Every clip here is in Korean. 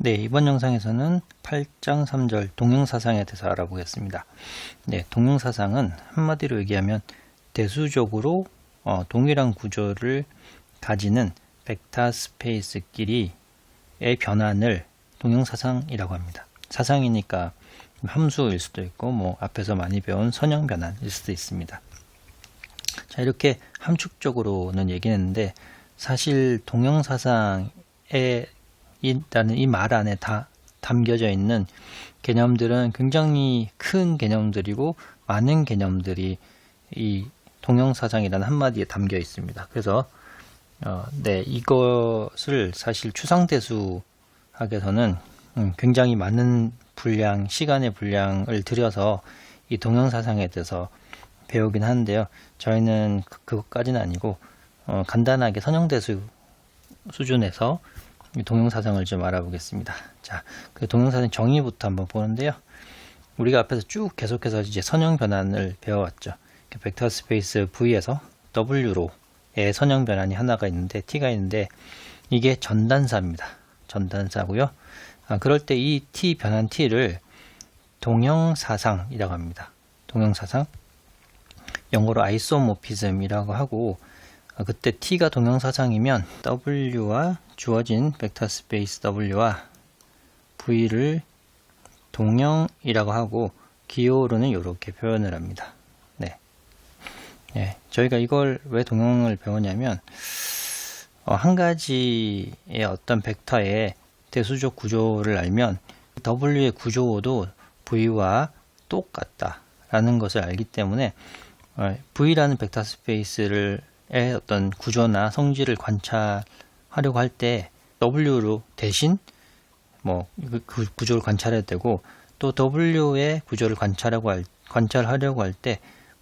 네, 이번 영상에서는 8장 3절 동형사상에 대해서 알아보겠습니다. 네, 동형사상은 한마디로 얘기하면 대수적으로 어, 동일한 구조를 가지는 벡터 스페이스끼리의 변환을 동형사상이라고 합니다. 사상이니까 함수일 수도 있고 뭐 앞에서 많이 배운 선형 변환일 수도 있습니다. 자, 이렇게 함축적으로는 얘기했는데 사실 동형사상에 있다는 이 말 안에 다 담겨져 있는 개념들은 굉장히 큰 개념들이고 많은 개념들이 이 동영사상이라는 한마디에 담겨 있습니다. 그래서 어, 네 이것을 사실 추상대수학에서는 음, 굉장히 많은 분량 시간의 분량을 들여서 이 동영사상에 대해서 배우긴 하는데요. 저희는 그- 그것까지는 아니고 어, 간단하게 선형대수 수준에서 이 동영사상을 좀 알아보겠습니다. 자, 그 동영사상 정의부터 한번 보는데요. 우리가 앞에서 쭉 계속해서 이제 선형 변환을 배워왔죠. 그 벡터 스페이스 V에서 W로 의 선형 변환이 하나가 있는데 T가 있는데 이게 전단사입니다. 전단사고요. 아, 그럴 때 이 T 변환 T를 동형사상이라고 합니다. 동형사상. 영어로 아이소모피즘이라고 하고 아, 그때 t가 동형사상이면 w와 주어진 벡터 스페이스 w와 v를 동형이라고 하고 기호로는 이렇게 표현을 합니다. 네. 네, 저희가 이걸 왜 동형을 배우냐면 어, 한 가지의 어떤 벡터의 대수적 구조를 알면 w의 구조도 v와 똑같다라는 것을 알기 때문에 어, v라는 벡터 스페이스를 의 어떤 구조나 성질을 관찰하려고 할 때 W로 대신 뭐 그 구조를 관찰해야 되고 또 W의 구조를 관찰하고 할, 관찰하려고 할 때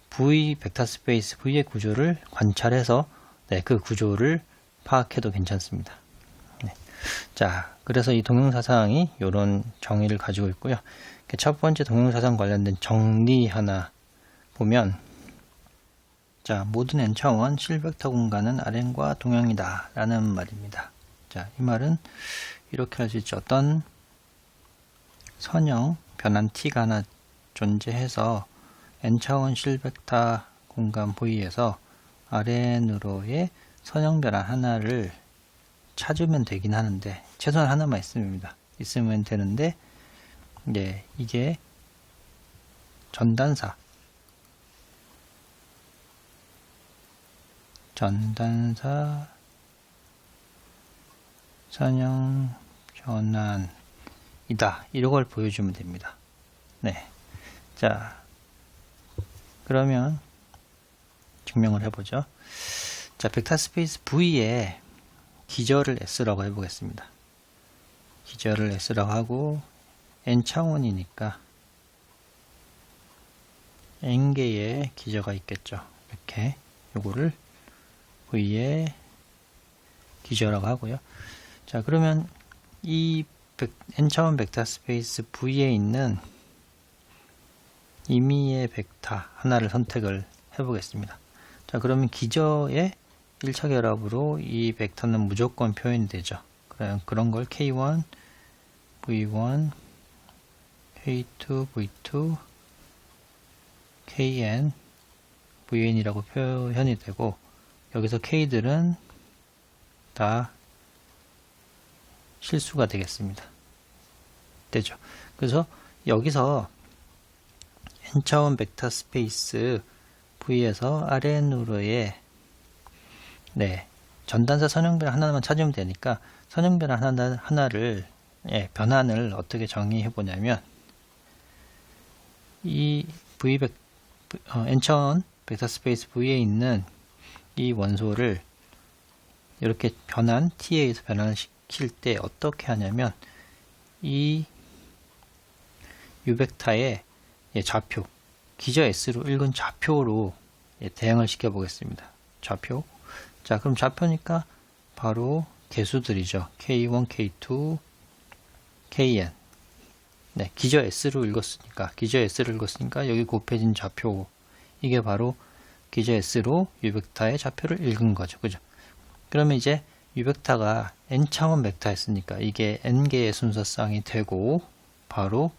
V 벡터 스페이스 V의 구조를 관찰해서 네, 그 구조를 파악해도 괜찮습니다. 네. 자, 그래서 이 동영사상이 이런 정의를 가지고 있고요. 첫 번째 동영사상 관련된 정리 하나 보면 자, 모든 n 차원 실벡터 공간은 Rn과 동형이다 라는 말입니다. 자, 이 말은 이렇게 할 수 있죠. 어떤 선형 변환 t가 하나 존재해서 n 차원 실벡터 공간 V에서 Rn으로의 선형 변환 하나를 찾으면 되긴 하는데 최소한 하나만 있습니다. 있으면 되는데 네, 이게 전단사 전단사 선형 변환이다. 이런 걸 보여주면 됩니다. 네. 자, 그러면 증명을 해보죠. 자, 벡터 스페이스 V에 기저를 S라고 해보겠습니다. 기저를 S라고 하고 n 차원이니까 n 개의 기저가 있겠죠. 이렇게 요거를 V의 기저라고 하고요. 자, 그러면 이 n차원 벡터 스페이스 V에 있는 임의의 벡터 하나를 선택을 해보겠습니다. 자, 그러면 기저의 1차 결합으로 이 벡터는 무조건 표현이 되죠. 그럼 그런 걸 K1, V1, K2, V2, KN, VN이라고 표현이 되고 여기서 K들은 다 실수가 되겠습니다. 되죠. 그래서 여기서 n차원 벡터 스페이스 V에서 Rn으로의 네, 전단사 선형변 하나만 찾으면 되니까 선형변 하나, 하나를 예, 변환을 어떻게 정의해 보냐면 이 V 벡 어, n차원 벡터 스페이스 V에 있는 이 원소를 이렇게 변환 T에서 변환을 시킬 때 어떻게 하냐면 이 유벡터의 예, 좌표 기저 S로 읽은 좌표로 예, 대응을 시켜 보겠습니다. 좌표 자 그럼 좌표니까 바로 개수들이죠. K1, K2, KN 네, 기저 S로 읽었으니까 기저 S를 읽었으니까 여기 곱해진 좌표 이게 바로 기저 S로 유벡터의 좌표를 읽은 거죠. 그죠? 그러면 이제 유벡타가 n차원 벡터였으니까 이게 n개의 순서쌍이 되고 바로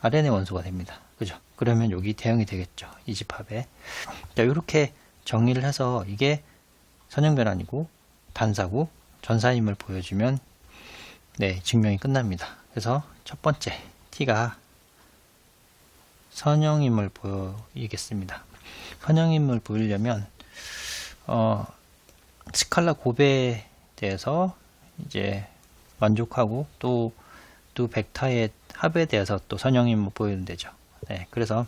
RNA 원소가 됩니다. 그죠? 그러면 여기 대응이 되겠죠. 이 집합에. 자, 이렇게 정리를 해서 이게 선형변환이고 단사고 전사임을 보여주면 네, 증명이 끝납니다. 그래서 첫 번째 T가 선형임을 보이겠습니다. 선형임을 보이려면 어, 스칼라 곱에 대해서 이제 만족하고 또 두 벡터의 합에 대해서 또 선형임을 보이면 되죠. 네, 그래서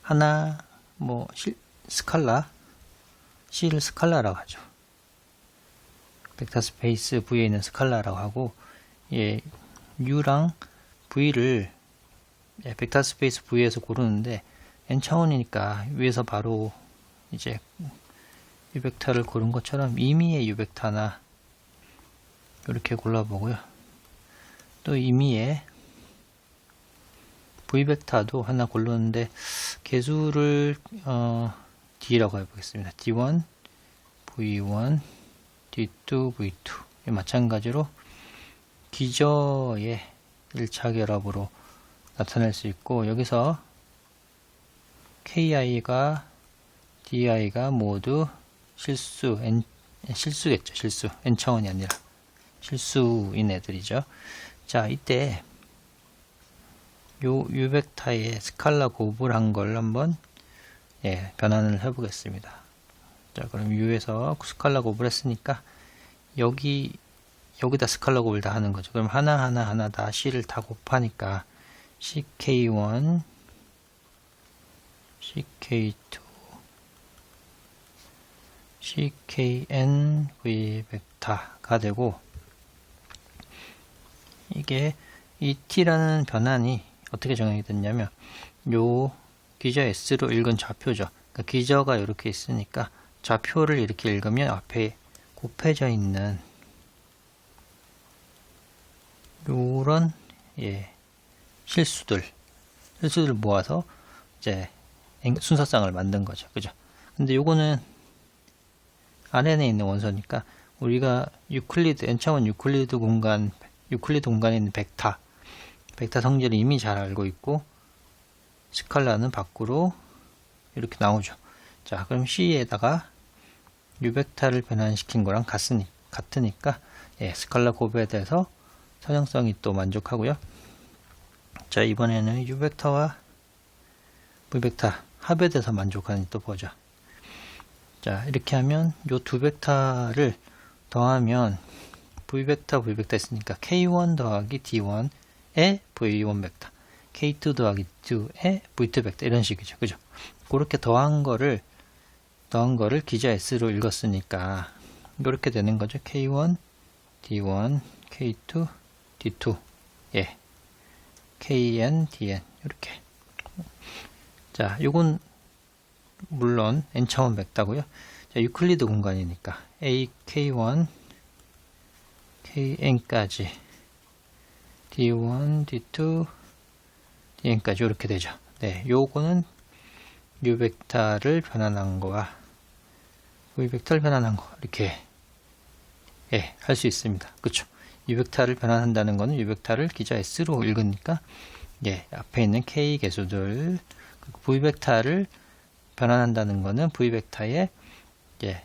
하나 뭐 실, 스칼라 C를 스칼라라고 하죠. 벡터 스페이스 V에 있는 스칼라라고 하고 예, U랑 V를 예, 벡터 스페이스 V에서 고르는데 n 차원이니까 위에서 바로 이제 U 벡터를 고른 것처럼 임의의 U 벡터나 이렇게 골라보고요. 또 임의의 V 벡터도 하나 고르는데 개수를 어, D라고 해보겠습니다. D1, V1, D2, V2 마찬가지로 기저의 1차 결합으로 나타낼 수 있고 여기서 KI가 DI가 모두 실수 N 실수겠죠 실수. N 차원이 아니라. 실수인 애들이죠. 자 이때 요 유벡타의 스칼라 곱을 한 걸 한번 예, 변환을 해 보겠습니다. 자 그럼 U에서 스칼라 곱을 했으니까 여기 여기다 스칼라 곱을 다 하는 거죠. 그럼 하나하나 하나 다 C를 다 곱하니까 CK1 CK2 CKN V 벡터가 되고 이게 이 t라는 변환이 어떻게 정형이 됐냐면 요 기저 s로 읽은 좌표죠. 그러니까 기저가 이렇게 있으니까 좌표를 이렇게 읽으면 앞에 곱해져 있는 요런 예, 실수들 실수들 모아서 이제 순서쌍을 만든 거죠. 그죠? 근데 요거는 RNA에 있는 원소니까 우리가 유클리드 n차원 유클리드 공간 유클리드 공간에 있는 벡터 벡터 성질을 이미 잘 알고 있고 스칼라는 밖으로 이렇게 나오죠. 자, 그럼 C에다가 유벡터를 변환시킨 거랑 같으니, 같으니까 예, 스칼라 곱에 대해서 선형성이 또 만족하고요. 자, 이번에는 유벡터와 V벡터 합에 대해서 만족하는 또 보죠. 자, 이렇게 하면 요 두 벡터를 더하면 V벡터, V벡터 있으니까 K1 더하기 D1의 V1 벡터, K2 더하기 2의 V2 벡터 이런 식이죠. 그죠? 그렇게 더한 거를 더한 거를 기자 S로 읽었으니까 이렇게 되는 거죠. K1, D1, K2, D2. 예. KN, DN 이렇게. 자, 요건 물론 n차원 벡터고요. 자, 유클리드 공간이니까 a, k1, kn까지 d1, d2, dn까지 이렇게 되죠. 네, 요거는 u 벡터를 변환한 거와 v 벡터를 변환한 거 이렇게 예, 할 수 있습니다. 그렇죠? u 벡터를 변환한다는 거는 u 벡터를 기자 s로 읽으니까 예, 앞에 있는 k 개수들 v 벡터를 변환한다는 거는 v 벡터의 예,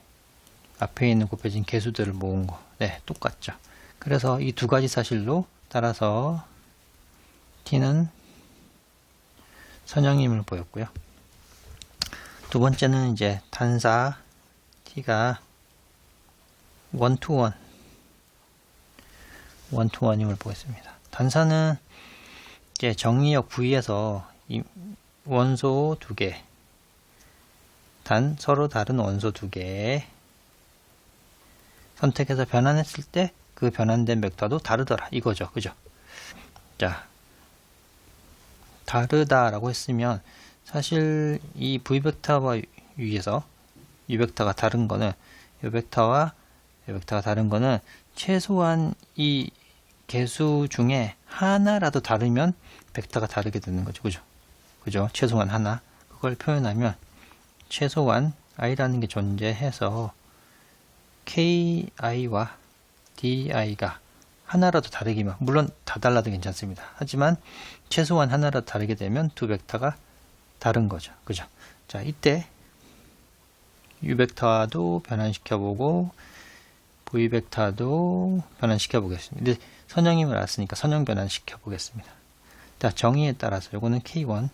앞에 있는 곱해진 개수들을 모은 거. 네, 똑같죠. 그래서 이 두 가지 사실로 따라서 t는 선형임을 보였고요. 두 번째는 이제 단사 t가 원투원 원투원임을 보겠습니다. 단사는 이제 정리역 V에서 원소 두 개, 단 서로 다른 원소 두 개. 선택해서 변환했을 때 그 변환된 벡터도 다르더라. 이거죠. 그죠? 자 다르다라고 했으면 사실 이 v 벡터와 위에서 u 벡터가 다른 거는 이 벡터와 이 벡터가 다른 거는 최소한 이 개수 중에 하나라도 다르면 벡터가 다르게 되는 거죠. 그죠 그죠 최소한 하나 그걸 표현하면 최소한 i라는 게 존재해서 KI와 DI가 하나라도 다르기만 물론 다 달라도 괜찮습니다. 하지만 최소한 하나라도 다르게 되면 두 벡터가 다른 거죠. 그죠? 자, 이때 U 벡터도 변환시켜 보고 V 벡터도 변환시켜 보겠습니다. 이제 선형임을 알았으니까 선형 변환시켜 보겠습니다. 자, 정의에 따라서 요거는 K1,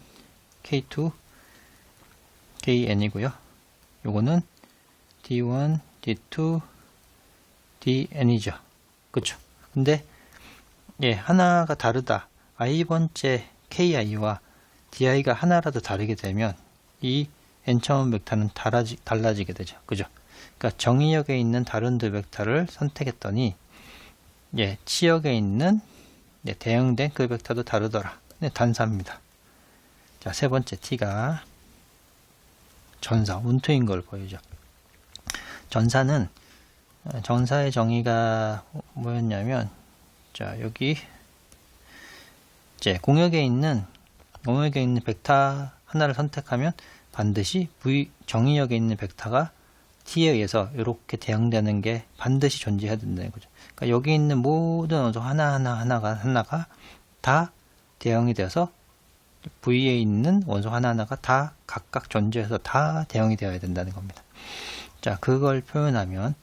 K2, KN이고요. 요거는 D1, D2, DN이죠. 그쵸? 근데 예, 하나가 다르다. i번째 KI와 DI가 하나라도 다르게 되면 이 n차원 벡터는 달라지, 달라지게 되죠. 그죠? 그러니까 정의역에 있는 다른 두 벡터를 선택했더니 예, 치역에 있는 예, 대응된 그 벡터도 다르더라. 네, 단사입니다. 자, 세 번째 t가 전사, 운투인 걸 보이죠. 전사는 어, 전사의 정의가 뭐였냐면 자 여기 이제 공역에 있는 공역에 있는 벡터 하나를 선택하면 반드시 V 정의역에 있는 벡터가 t에 의해서 이렇게 대응되는 게 반드시 존재해야 된다는 거죠. 그러니까 여기 있는 모든 원소 하나 하나 하나가 하나가 다 대응이 되어 서 V에 있는 원소 하나 하나가 다 각각 존재해서 다 대응이 되어야 된다는 겁니다. 자 그걸 표현하면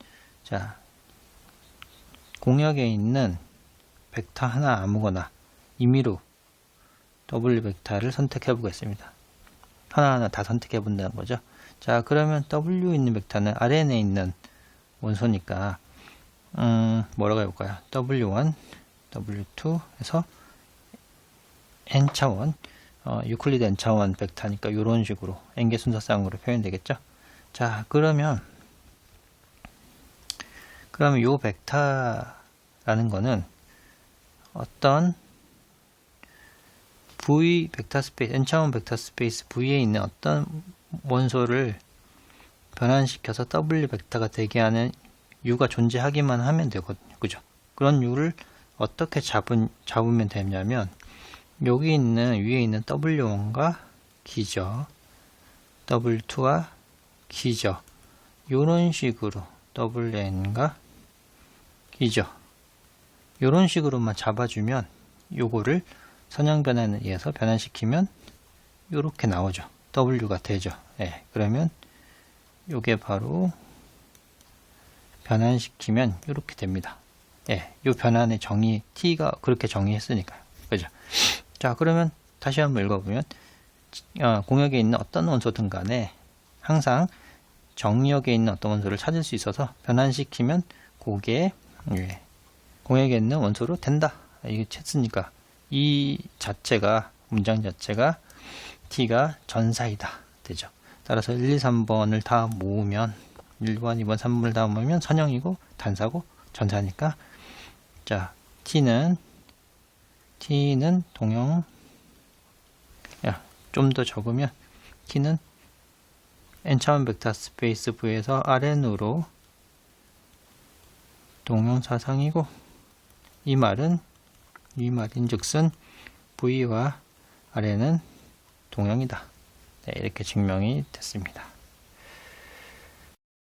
자, 공역에 있는 벡터 하나 아무거나 임의로 W 벡터를 선택해 보겠습니다. 하나하나 다 선택해 본다는 거죠. 자, 그러면 W 있는 벡터는 RN에 있는 원소니까 음, 뭐라고 해볼까요? W1, W2 해서 n차원 어, 유클리드 n차원 벡터니까 이런 식으로 n개 순서쌍으로 표현되겠죠. 자, 그러면 그러면 요 벡터라는 거는 어떤 V 벡터 스페이스, n차원 벡터 스페이스 V에 있는 어떤 원소를 변환시켜서 W 벡터가 되게 하는 U가 존재하기만 하면 되거든요. 그죠? 그런 U를 어떻게 잡은, 잡으면 되냐면 여기 있는 위에 있는 W1과 기저 W2와 기저 이런 식으로 WN과 이죠. 이런 식으로만 잡아주면 요거를 선형 변환에 의해서 변환시키면 이렇게 나오죠. W가 되죠. 예, 그러면 요게 바로 변환시키면 이렇게 됩니다. 예, 요 변환의 정의 T가 그렇게 정의했으니까요. 그죠? 자, 그러면 다시 한번 읽어보면 어, 공역에 있는 어떤 원소든 간에 항상 정역에 있는 어떤 원소를 찾을 수 있어서 변환시키면 고게 예. 공역에 있는 원소로 된다. 이게 했으니까 이 자체가 문장 자체가 t가 전사이다 되죠. 따라서 1, 2, 3번을 다 모으면 1번, 2번, 3번을 다 모으면 선형이고 단사고 전사니까 자 t는 t는 동형 좀 더 적으면 t는 n차원 벡터 스페이스 v에서 Rn으로 동영사상이고 이 말은 이 말인즉슨 V와 아래는 동형이다. 네, 이렇게 증명이 됐습니다.